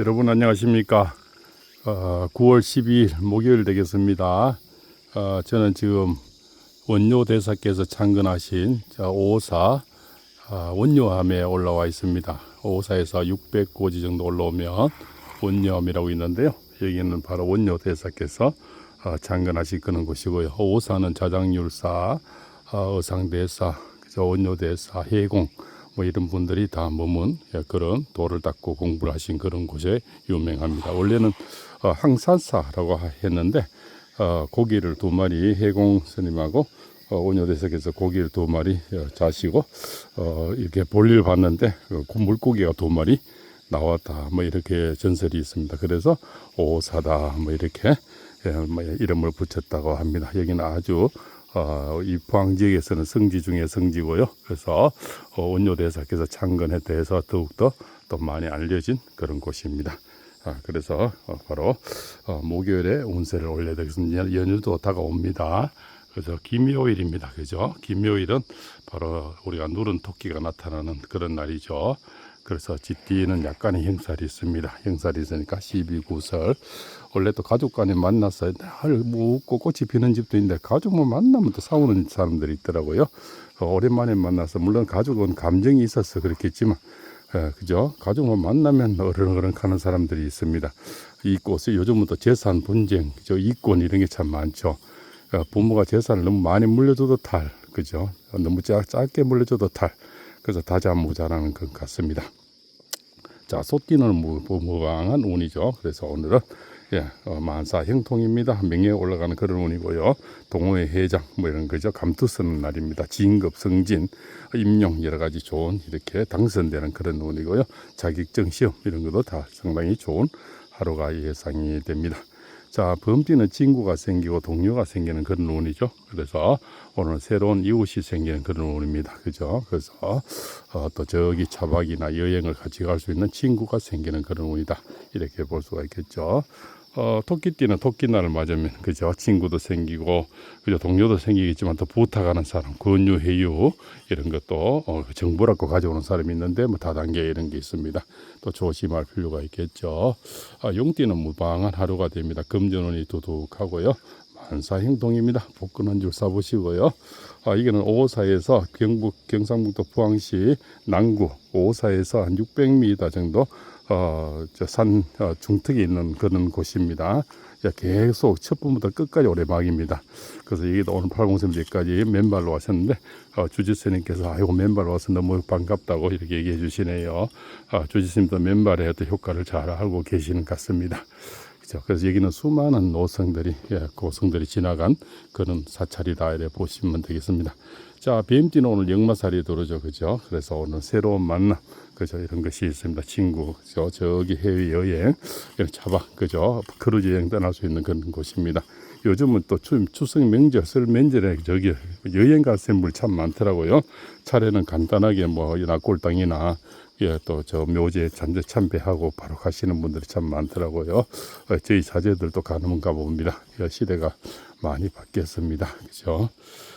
여러분 안녕하십니까? 어, 9월 12일 목요일 되겠습니다. 어, 저는 지금 원료 대사께서 창건하신 자, 오사 아, 원료함에 올라와 있습니다. 오사에서 600고지 정도 올라오면 원료함이라고 있는데요. 여기는 바로 원료 대사께서 어, 창건하신 그런 곳이고요. 오사는 자장률사, 어, 어상대사, 그죠? 원료대사, 해공 뭐 이런 분들이 다 머문 예, 그런 돌을 닦고 공부를 하신 그런 곳에 유명합니다. 원래는 어, 항산사라고 하- 했는데 어, 고기를 두 마리 해공 스님하고 어, 원효대석에서 고기를 두 마리 어, 자시고 어, 이렇게 볼일 봤는데 그 물고기가 두 마리 나왔다 뭐 이렇게 전설이 있습니다. 그래서 오사다 뭐 이렇게 예, 뭐 이름을 붙였다고 합니다. 여기는 아주 어, 이 포항 지역에서는 성지 중에 성지고요. 그래서 어, 원효대사께서 창건했다 해서 더욱더 또 많이 알려진 그런 곳입니다. 아, 그래서 어, 바로 어, 목요일에 운세를 올려야 되겠습니다. 연휴도 다가옵니다. 그래서 김요일입니다. 그죠? 김요일은 바로 우리가 누른 토끼가 나타나는 그런 날이죠. 그래서 쥐띠는 약간의 형살이 있습니다. 형살이 있으니까 12구설. 원래 또 가족 간에 만나서 날뭐 웃고 꽃이 피는 집도 있는데 가족만 만나면 또 싸우는 사람들이 있더라고요. 어, 오랜만에 만나서 물론 가족은 감정이 있어서 그렇겠지만 예, 그죠? 가족만 만나면 어른어른 하는 사람들이 있습니다. 이 꽃이 요즘은 또 재산 분쟁, 저 이권 이런 게 참 많죠. 어, 부모가 재산을 너무 많이 물려줘도 탈, 그죠? 너무 작, 짧게 물려줘도 탈. 그래서 다자무자라는 것 같습니다. 자, 무, 무방한 운이죠. 그래서 오늘은 예, 어, 만사 형통입니다. 명예에 올라가는 그런 운이고요. 동호회 회장 뭐 이런 거죠. 감투 쓰는 날입니다. 진급, 승진, 임용 여러 가지 좋은 이렇게 당선되는 그런 운이고요. 자격증 시험 이런 것도 다 상당히 좋은 하루가 예상이 됩니다. 자, 범띠는 친구가 생기고 동료가 생기는 그런 운이죠. 그래서 오늘 새로운 이웃이 생기는 그런 운입니다. 그죠? 그래서 어, 또 저기 차박이나 여행을 같이 갈 수 있는 친구가 생기는 그런 운이다. 이렇게 볼 수가 있겠죠. 어, 토끼띠는 토끼날을 맞으면 그죠 친구도 생기고 그죠 동료도 생기겠지만 또 부탁하는 사람 권유 해유 이런 것도 어, 정보를 갖고 가져오는 사람이 있는데 뭐 다단계 이런 게 있습니다. 또 조심할 필요가 있겠죠. 아, 용띠는 무방한 하루가 됩니다. 금전운이 두둑하고요 만사 행동입니다 복근 줄 싸보시고요 아, 이거는 오사에서 경북 경상북도 포항시 남구 오사에서 한 600m 정도 어, 저산 어, 중턱에 있는 그런 곳입니다. 야, 계속 첫 번부터 끝까지 오래막입니다. 그래서 여기도 오늘 팔공sem제까지 맨발로 하셨는데 어, 주지스님께서 아이고 맨발로 와서 너무 반갑다고 이렇게 얘기해 주시네요. 아, 주지스님도 맨발에 또 효과를 잘 알고 계시는 것 같습니다. 그죠? 그래서 여기는 수많은 노성들이 예, 고성들이 지나간 그런 사찰이다 이래 보시면 되겠습니다. 자, 뱀띠는 오늘 역마살이 들어오죠, 그죠? 그래서 오늘 새로운 만남, 그죠? 이런 것이 있습니다. 친구, 그죠? 저기 해외 여행, 이런 차박, 그죠? 크루즈 여행 떠날 수 있는 그런 곳입니다. 요즘은 또 추, 추석 명절, 설 명절에 저기 여행 갈 셈물 참 많더라고요. 차례는 간단하게 뭐 낙골당이나 예, 또 저 묘지에 잔재 참배하고 바로 가시는 분들이 참 많더라고요. 어, 저희 자제들도 가는 가 봅니다. 예, 시대가 많이 바뀌었습니다. 그죠?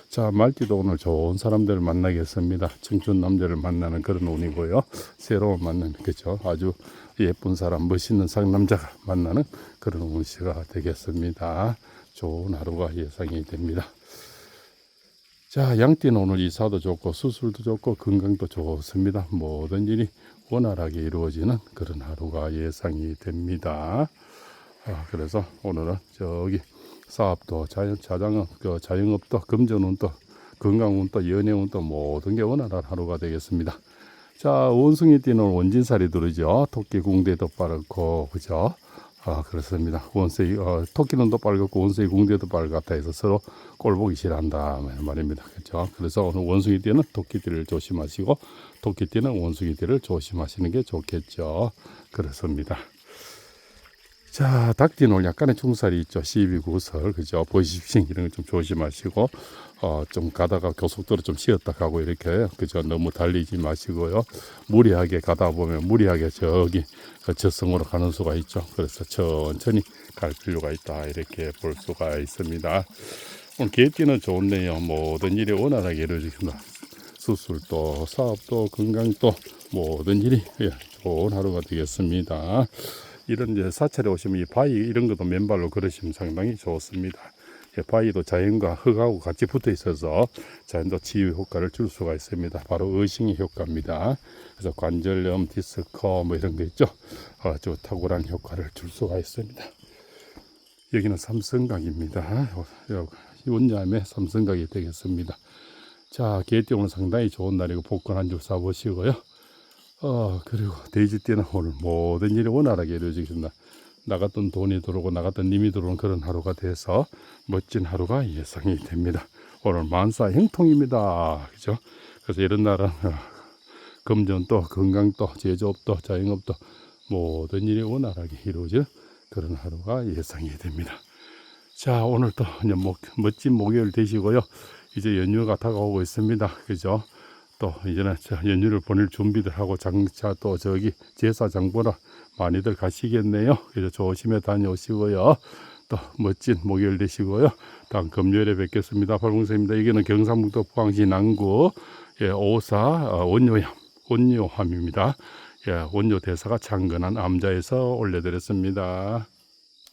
자, 말띠도 오늘 좋은 사람들을 만나겠습니다. 청춘 남자를 만나는 그런 운이고요. 새로운 만남, 그죠? 아주 예쁜 사람, 멋있는 상남자가 만나는 그런 운시가 되겠습니다. 좋은 하루가 예상이 됩니다. 자, 양띠는 오늘 이사도 좋고 수술도 좋고 건강도 좋습니다. 모든 일이 원활하게 이루어지는 그런 하루가 예상이 됩니다. 아, 그래서 오늘은 저기 사업도 자연 자장업, 그 자영업도 금전운도 건강운도 연애운도 모든 게 원활한 하루가 되겠습니다. 자, 원숭이 띠는 원진살이 들으죠. 토끼 궁대도 빠르고 그죠? 아, 그렇습니다. 원숭이, 어, 토끼는 또 빨갛고 원숭이 궁대도 빨갛다 해서 서로 꼴보기 싫어한다 말입니다. 그렇죠? 그래서 오늘 원숭이 띠는 토끼띠를 조심하시고 토끼띠는 원숭이 띠를 조심하시는 게 좋겠죠. 그렇습니다. 자, 닭띠는 약간의 충살이 있죠. 12 구설, 그죠? 보이십싱 이런 거좀 조심하시고, 어, 좀 가다가 고속도로 좀 쉬었다 가고 이렇게, 그죠? 너무 달리지 마시고요. 무리하게 가다 보면 무리하게 저기 그 저승으로 가는 수가 있죠. 그래서 천천히 갈 필요가 있다. 이렇게 볼 수가 있습니다. 오늘 개띠는 좋네요. 모든 일이 원활하게 이루어집니다. 수술도, 사업도, 건강도 모든 일이 예, 좋은 하루가 되겠습니다. 이런 이제 사찰에 오시면 이 바위 이런 것도 맨발로 걸으시면 상당히 좋습니다. 예, 바위도 자연과 흙하고 같이 붙어 있어서 자연도 치유 효과를 줄 수가 있습니다. 바로 의식의 효과입니다. 그래서 관절염, 디스커 뭐 이런 거 있죠. 아주 탁월한 효과를 줄 수가 있습니다. 여기는 삼성각입니다. 이 원자임의 삼성각이 되겠습니다. 자, 개띠 오늘 상당히 좋은 날이고 복권 한 줄 사보시고요. 어, 그리고 돼지띠는 오늘 모든 일이 원활하게 이루어지겠습니다. 나갔던 돈이 들어오고 나갔던 님이 들어오는 그런 하루가 돼서 멋진 하루가 예상이 됩니다. 오늘 만사 형통입니다. 그죠? 그래서 이런 날은 어, 금전도 건강도 제조업도 자영업도 모든 일이 원활하게 이루어질 그런 하루가 예상이 됩니다. 자, 오늘도 멋진 목요일 되시고요. 이제 연휴가 다가오고 있습니다. 그죠? 또 이제는 저 연휴를 보낼 준비들 하고 장차 또 저기 제사 장 보러 많이들 가시겠네요. 그래서 조심해 다녀오시고요. 또 멋진 목요일 되시고요. 다음 금요일에 뵙겠습니다. 발봉사입니다. 여기는 경상북도 포항시 남구 예, 오사 어, 원료함 원료함입니다. 예, 원료 대사가 창건한 암자에서 올려드렸습니다.